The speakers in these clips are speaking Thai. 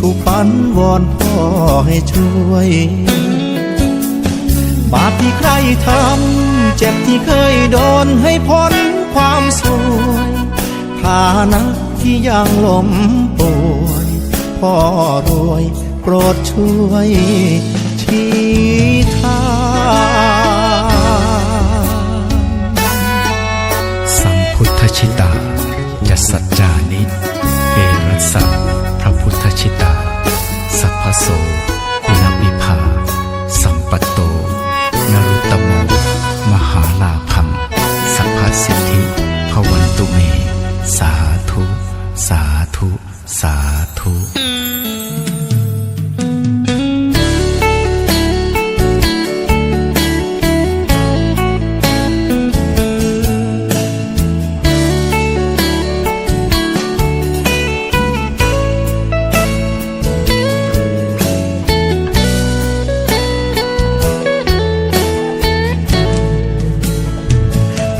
ถูกปันวอนพ่อให้ช่วย บาปที่ใครทำเจ็บที่เคยโดนให้พ้นความสวยฐานะที่ยังล้มป่วยพ่อรวยโปรดช่วยชี้ทางสัมพุทธชิตาจะสัจจานิ เอรัสสะ พุทธชิตา สัพพโส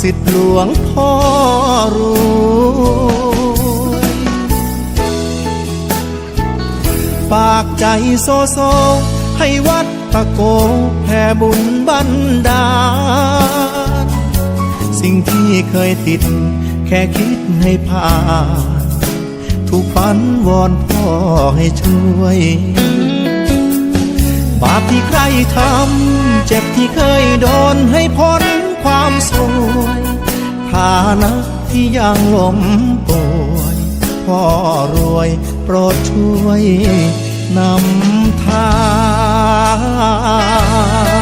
สิทธิหลวงพ่อรวยฝากใจโซโซ ให้วัดตะโกแผ่บุญบันดาลสิ่งที่เคยติด แค่คิดให้ผ่านถูกปันวอนพ่อให้ช่วย บาปที่ใครทำ เจ็บที่เคยโดนให้พ้น ความสวยฐานะที่ยังล้มป่วยพ่อรวยโปรดช่วยนำทาง